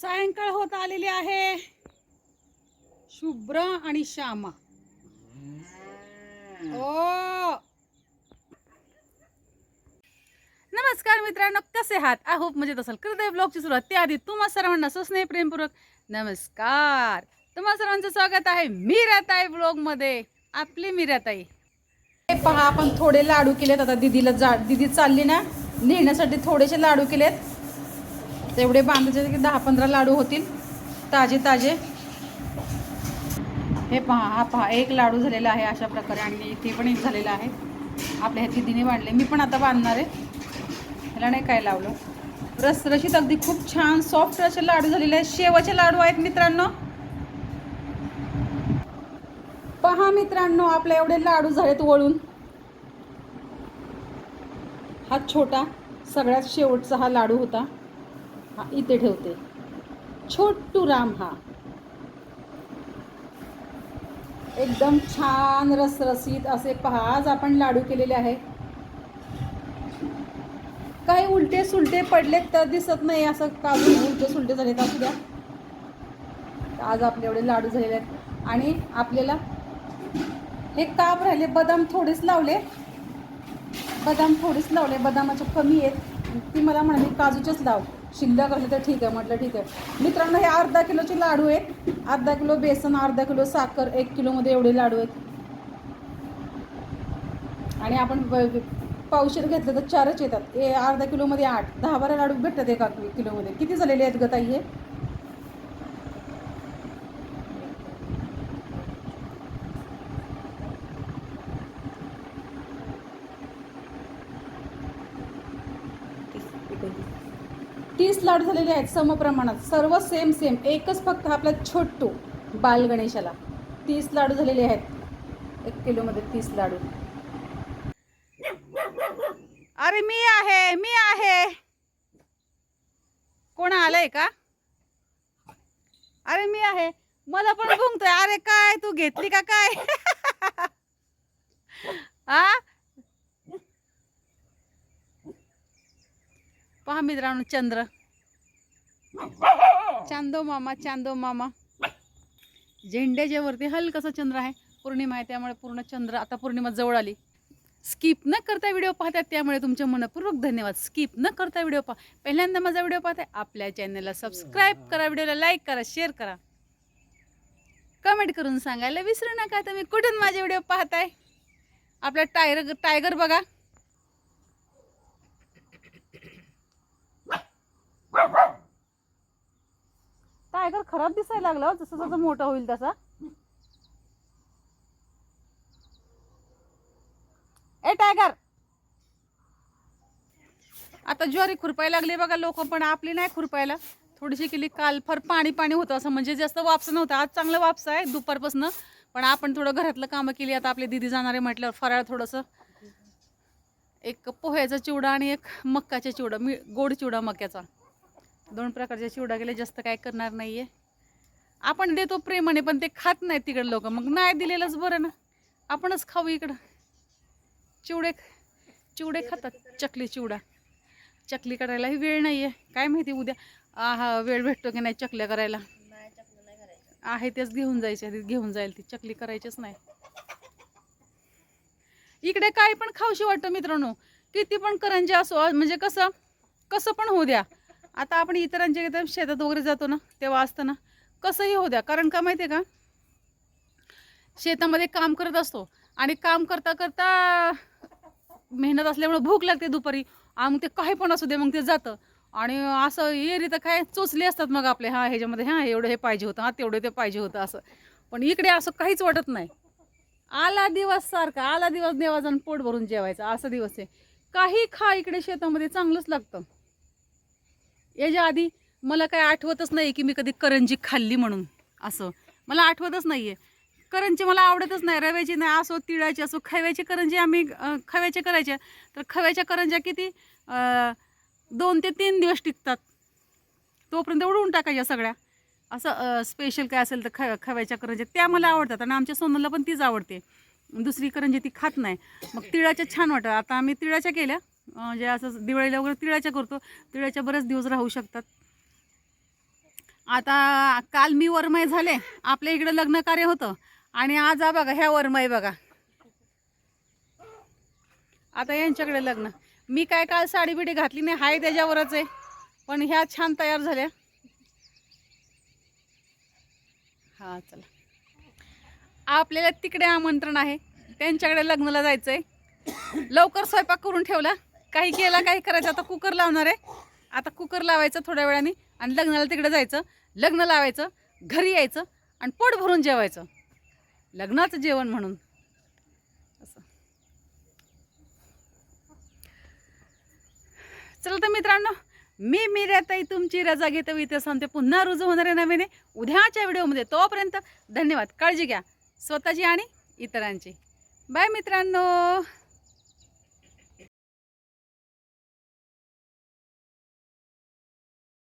सायंकाळ होत आलेली आहे. शुभ्र आणि श्यामा. ओ नमस्कार मित्रांनो कसे आहात? आय होप मजेत असाल. करत आहे ब्लॉगची सुरुवात त्याआधी तुम्हा सर्वांना सुस्नेह प्रेमपूर्वक नमस्कार. तुम्हा सर्वांचं स्वागत आहे मी राहताय ब्लॉगमध्ये आपली मी राहताई हे पहा आपण थोडे लाडू केलेत. आता दिदीला जा दिदी चालली ना नेण्यासाठी थोडेसे लाडू केलेत. तेवढे बांधायचे की दहा पंधरा लाडू होतील. ताजे ताजे. हे पहा हा पहा एक लाडू झालेला आहे अशा प्रकारे आणि इथे पण एक झालेला आहे. आपल्या ह्या दिदीने वाढले. मी पण आता बांधणार आहे. ह्याला नाही काय लावलं. रसरशीत अगदी खूप छान सॉफ्ट असे लाडू झालेले आहेत. शेवाचे लाडू आहेत मित्रांनो. पहा मित्रांनो आपले एवढे लाडू झालेत वळून. हा छोटा सगळ्यात शेवटचा हा लाडू होता. हा इथे ठेवते. छोटू राम हा. एकदम छान रसरसीत असे पहा आज आपण लाडू केलेले आहे काही उलटे सुलटे पडलेत तर दिसत नाही असं का उलटे सुलटे झाले का असू द्या? आज आपले एवढे लाडू झालेले आहेत. आणि आपल्याला हे काप राहिले बदाम थोडेच लावले. बदाम थोडेच लावले बदामाचे कमी आहेत. ती मला म्हणाली काजूचेच लाव. शिल्लक असले तर ठीक आहे म्हटलं ठीक आहे. मित्रांनो हे अर्धा किलोचे लाडू आहेत. अर्धा किलो बेसन अर्धा किलो साखर एक किलोमध्ये एवढे लाडू आहेत. आणि आपण पावशेर घेतलं तर चारच येतात. ए अर्धा किलोमध्ये आठ. दहा बारा लाडू भेटतात एका किलोमध्ये. किती झालेले आहेत ग ताई हे? तीस लाडू झालेले आहेत समप्रमाणात. सर्व सेम सेम एकच फक्त आपला छोटू बाल गणेशाला तीस लाडू झालेले आहेत. एक किलोमध्ये तीस लाडू. अरे मी आहे मी आहे. कोण आलंय का? अरे मी आहे. मला पण गुंगतोय. अरे काय तू घेतली का काय? आ? पहा मित्रांनो चंद्र. चांदो मामा चांदो मामा. झेंड्याच्या वरती हलकासा चंद्र आहे. पौर्णिमा आहे त्यामुळे पूर्ण चंद्र आता पौर्णिमा जवळ आली. स्किप न करता व्हिडिओ पाहतात त्यामुळे तुमचे मनपूर्वक धन्यवाद. स्किप न करता व्हिडिओ पहा. पहिल्यांदा माझा व्हिडिओ पाहताय आपल्या चॅनलला सबस्क्राईब करा व्हिडिओला लाईक करा शेअर करा. कमेंट करून सांगायला विसरू नका. तुम्ही कुठून माझे व्हिडिओ पाहताय? आपला टायगर टायगर बघा. टायगर खराब दिसायला लागला हो, जसं जसं मोठा होईल तसा. ए टायगर आता ज्वारी खुरपायला लागली बघा लोक पण आपली नाही खुरपायला. थोडीशी केली काल फार पाणी पाणी होतं असं म्हणजे जास्त वापस नव्हतं. आज चांगलं वापस आहे दुपारपासून. पण आपण थोडं घरातलं कामं केली आता आपली दिदी जाणारे म्हटल्यावर फराळ थोडंसं. एक पोह्याचा चिवडा आणि एक मक्काचा चिवडा मी गोड चिवडा मक्याचा. दोन प्रकारच्या चिवडा गेले जास्त काय करणार नाहीये. आपण देतो प्रेमाने पण ते खात नाहीत तिकडे लोक. मग नाही दिलेलंच बरं ना. आपणच खाऊ इकडं. चिवडे चिवडे खातात चकली चिवडा. चकली करायलाही वेळ नाही आहे काय माहिती उद्या आहा हा वेळ भेटतो की नाही चकल्या करायला? आहे तेच घेऊन जायचे घेऊन जाईल ती. चकली करायचीच नाही. इकडे काय पण खाऊशी वाटतं मित्रांनो. किती पण करंजी असो म्हणजे कसं कसं पण होऊ द्या. आता आपण इतरांच्या एकदम शेतात वगैरे जातो ना तेव्हा असतं ना कसंही होऊ द्या. कारण का माहिती आहे का? शेतामध्ये काम करत असतो आणि काम करता करता मेहनत असल्यामुळे भूक लागते दुपारी. आणि मग ते काही पण असू दे मग ते जातं. आणि असं एरी तर काय चोचले असतात मग आपले हां ह्याच्यामध्ये हां एवढं हे पाहिजे होतं हां तेवढं ते पाहिजे होतं असं. पण इकडे असं काहीच वाटत नाही. आला दिवस सारखा आला दिवस देवाचा पोट भरून जेवायचा असा दिवस आहे. काही खा इकडे शेतामध्ये चांगलंच लागतं. याच्या आधी मला काय आठवतच नाही की मी कधी करंजी खाल्ली म्हणून असं. मला आठवतच नाही आहे करंजी मला आवडतच नाही. रव्याची नाही असो तिळाची असो खव्याची करंजी आम्ही खव्याच्या करायच्या. तर खव्याच्या करंज्या किती दोन ते तीन दिवस टिकतात. तोपर्यंत उडवून टाकायच्या सगळ्या. असं स्पेशल काय असेल तर ख खव्याच्या करंज्या त्या मला आवडतात. आणि आमच्या सोनलला पण तीच आवडते. दुसरी करंजी ती खात नाही. मग तिळाच्या छान वाटतं आता आम्ही तिळाच्या केल्या. म्हणजे असं दिवाळीला वगैरे तिळाच्या करतो. तिळाच्या बरेच दिवस राहू शकतात. आता काल मी वरमय झाले. आपल्या इकडे लग्न कार्य होतं. आणि आज बघा ह्या वरमय बघा. आता यांच्याकडे लग्न. मी काय काल साडी बिडी घातली नाही हाय त्याच्यावरच आहे. पण ह्या छान तयार झाल्या. हा चला. आपल्याला तिकडे आमंत्रण आहे. त्यांच्याकडे लग्नाला जायचं आहे लवकर स्वयंपाक करून ठेवला. काही केला काही करायचं. आता कुकर लावणार आहे. आता कुकर लावायचं थोड्या वेळाने आणि लग्नाला तिकडे जायचं. लग्न लावायचं घरी यायचं आणि पोट भरून जेवायचं. लग्नाचं जेवण म्हणून. असं. चला तर मित्रांनो मी मिर्याताई तुमची रजा घेते. इथे सांगते पुन्हा रुजू होणार आहे नव्याने. उद्याच्या व्हिडिओमध्ये तोपर्यंत धन्यवाद. काळजी घ्या. स्वतःची आणि इतरांची. बाय मित्रांनो.